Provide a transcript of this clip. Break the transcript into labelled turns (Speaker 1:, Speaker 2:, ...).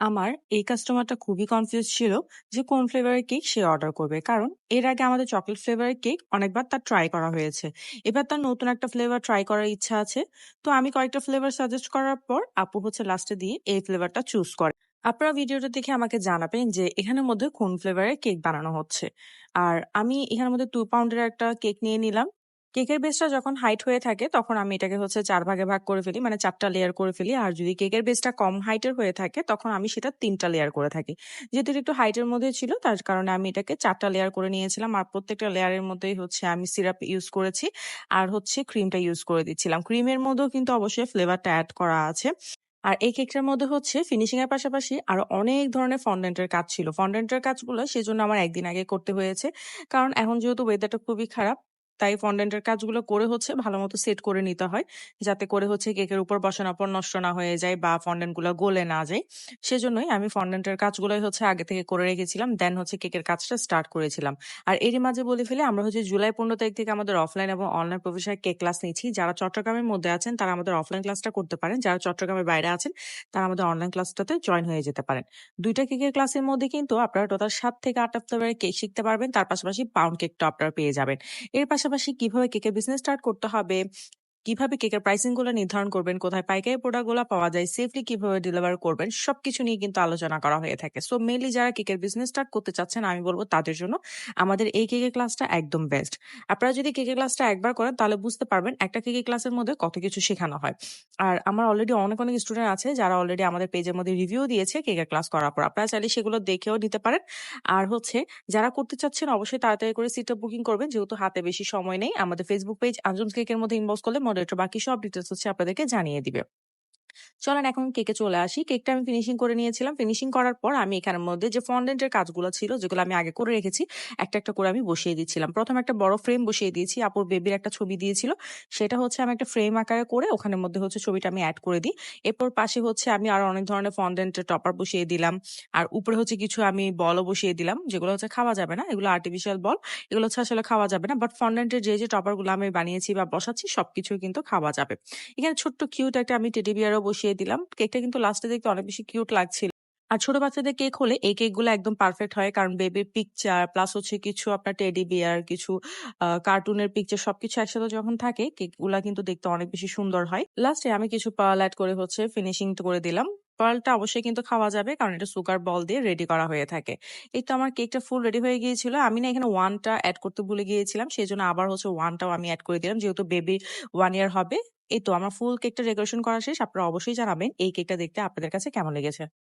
Speaker 1: আমার এই কাস্টমারটা খুবই কনফিউজ ছিল যে কোন ফ্লেভারের কেক সে অর্ডার করবে। কারণ এর আগে আমাদের চকলেট ফ্লেভারের কেক অনেকবার তার ট্রাই করা হয়েছে। এবার তার নতুন একটা ফ্লেভার ট্রাই করার ইচ্ছা আছে। তো আমি কয়েকটা ফ্লেভার সাজেস্ট করার পর আপু হচ্ছে লাস্টে দিয়ে এই ফ্লেভারটা চুজ করে। আপনারা ভিডিওটা দেখে আমাকে জানাবেন যে এখানের মধ্যে কোন ফ্লেভারের কেক বানানো হচ্ছে। আর আমি এখানের মধ্যে টু পাউন্ডের একটা কেক নিয়ে নিলাম। কেকের বেসটা যখন হাইট হয়ে থাকে, তখন আমি এটাকে হচ্ছে চার ভাগে ভাগ করে ফেলি মানে চারটা লেয়ার করে ফেলি। আর যদি কেকের বেসটা কম হাইটের হয়ে থাকে, তখন আমি সেটা তিনটা লেয়ার করে থাকি। যেহেতু একটু হাইটের মধ্যে ছিল, তার কারণে আমি এটাকে চারটা লেয়ার করে নিয়েছিলাম। আর প্রত্যেকটা লেয়ারের মধ্যেই হচ্ছে আমি সিরাপ ইউজ করেছি। আর হচ্ছে ক্রিমটা ইউজ করে দিচ্ছিলাম। ক্রিমের মধ্যেও কিন্তু অবশ্যই ফ্লেভারটা অ্যাড করা আছে। আর এই কেকটার মধ্যে হচ্ছে ফিনিশিং এর পাশাপাশি আরও অনেক ধরনের ফন্ডেন্টের কাজ ছিল। ফন্ডেন্টের কাজগুলো সেজন্য আমার একদিন আগে করতে হয়েছে। কারণ এখন যেহেতু ওয়েদারটা খুবই খারাপ তাই ফন্ডেন্টের কাজগুলো করে হচ্ছে ভালো মতো সেট করে নিতে হয়। যাতে করে হচ্ছে কেকের উপর বসানোর পর নষ্ট না হয়ে যায় বা ফন্ডেন্টগুলো না যায়। সেজন্যই আমি ফন্ডেন্টের কাজগুলোই হচ্ছে আগে থেকে করে রেখেছিলাম দেন হচ্ছে কেকের কাজটা স্টার্ট করেছিলাম। আর এরই মাঝে বলে ফেলে, আমরা হচ্ছে জুলাই পনেরো তারিখ থেকে আমাদের অফলাইন এবং অনলাইন প্রফেশনাল কেক ক্লাস নিচ্ছি। যারা চট্টগ্রামের মধ্যে আছেন, তারা আমাদের অফলাইন ক্লাসটা করতে পারেন। যারা চট্টগ্রামের বাইরে আছেন, তারা আমাদের অনলাইন ক্লাসটাতে জয়েন হয়ে যেতে পারেন। দুইটা কেকের ক্লাসের মধ্যে কিন্তু আপনারা টোটাল সাত থেকে আট ফ্লেভারের কেক শিখতে পারবেন। তার পাশাপাশি পাউন্ড কেকটা আপনারা পেয়ে যাবেন। এর পাশাপাশি কীভাবে কেকের বিজনেস স্টার্ট করতে হবে কীভাবে কেকের প্রাইসিংগুলো নির্ধারণ করবেন, কোথায় পাইকারি প্রোডাক্টগুলো পাওয়া যায় সেফলি কীভাবে ডেলিভার করবেন, সবকিছু নিয়ে কিন্তু আলোচনা করা হয়ে থাকে। সো মেনলি যারা কেকের বিজনেস স্টার্ট করতে চাচ্ছেন, আমি বলব তাদের জন্য আমাদের এই কেকের ক্লাসটা একদম বেস্ট আপনারা যদি কেকের ক্লাসটা একবার করেন, তাহলে বুঝতে পারবেন একটা কেকের ক্লাসের মধ্যে কত কিছু শেখানো হয়। আর আমার অলরেডি অনেক অনেক স্টুডেন্ট আছে যারা অলরেডি আমাদের পেজের মধ্যে রিভিউ দিয়েছে কেকের ক্লাস করার পর। আপনারা চাইলে সেগুলো দেখেও নিতে পারেন। আর হচ্ছে যারা করতে চাচ্ছেন, অবশ্যই তাড়াতাড়ি করে সিটটা বুকিং করবেন, যেহেতু হাতে বেশি সময় নেই, আমাদের ফেসবুক পেজ আঞ্জুমস কেকের মধ্যে ইনবক্স করলে মডারেটর বাকি সব ডিটেলস হচ্ছে আপনাদেরকে জানিয়ে দিবে। চলেন এখন কেকে চলে আসি। কেকটা আমি ফিনিশিং করে নিয়েছিলাম। ফিনিশিং করার পর আমি এখানের মধ্যে যে ফন্ডেন্টের কাজগুলো ছিল, যেগুলো আমি আগে করে রেখেছি, একটা একটা করে আমি বসিয়ে দিচ্ছিলাম। প্রথম একটা বড় ফ্রেম বসিয়ে দিয়েছি। আপুর বেবির একটা ছবি দিয়েছিল। সেটা হচ্ছে আমি একটা ফ্রেম আকারে করে ওখানের মধ্যে হচ্ছে ছবিটা আমি অ্যাড করে দিই। এরপর পাশে হচ্ছে আমি আরও অনেক ধরনের ফন্ডেন্টের টপার বসিয়ে দিলাম। আর উপরে হচ্ছে কিছু আমি বলও বসিয়ে দিলাম, যেগুলো হচ্ছে খাওয়া যাবে না। এগুলো আর্টিফিশিয়াল বল এগুলো হচ্ছে আসলে খাওয়া যাবে না। বাট ফন্ডেন্টের যে যে টপারগুলো আমি বানিয়েছি বা বসাচ্ছি সবকিছু কিন্তু খাওয়া যাবে। এখানে ছোট্ট কিউট একটা আমি টেডি বিয়ারও বসিয়ে দিলাম। কেকটা কিন্তু লাস্টে দেখতে অনেক বেশি কিউট লাগছিল। আর ছোট বাচ্চাদের কেক হলে এই কেকগুলো একদম পারফেক্ট হয়। কারণ বেবির পিকচার প্লাস হচ্ছে কিছু আপনার টেডি বিয়ার কিছু কার্টুনের পিকচার সবকিছু একসাথে যখন থাকে কেকগুলা কিন্তু দেখতে অনেক বেশি সুন্দর হয়। লাস্টে আমি কিছু পাল অ্যাড করে হচ্ছে ফিনিশিং করে দিলাম। পার্লটা অবশ্যই কিন্তু খাওয়া যাবে, কারণ এটা সুগার বল দিয়ে রেডি করা হয়ে থাকে। এই তো আমার কেকটা ফুল রেডি হয়ে গিয়েছিল। আমি না এখানে ওয়ানটা অ্যাড করতে ভুলে গিয়েছিলাম সেই জন্য আবার হচ্ছে ওয়ানটাও আমি অ্যাড করে দিলাম, যেহেতু বেবি ওয়ান ইয়ার হবে। এই তো আমার ফুল কেকটা ডেকোরেশন করা শেষ, আপনারা অবশ্যই জানাবেন এই কেকটা দেখতে আপনাদের কাছে কেমন লেগেছে।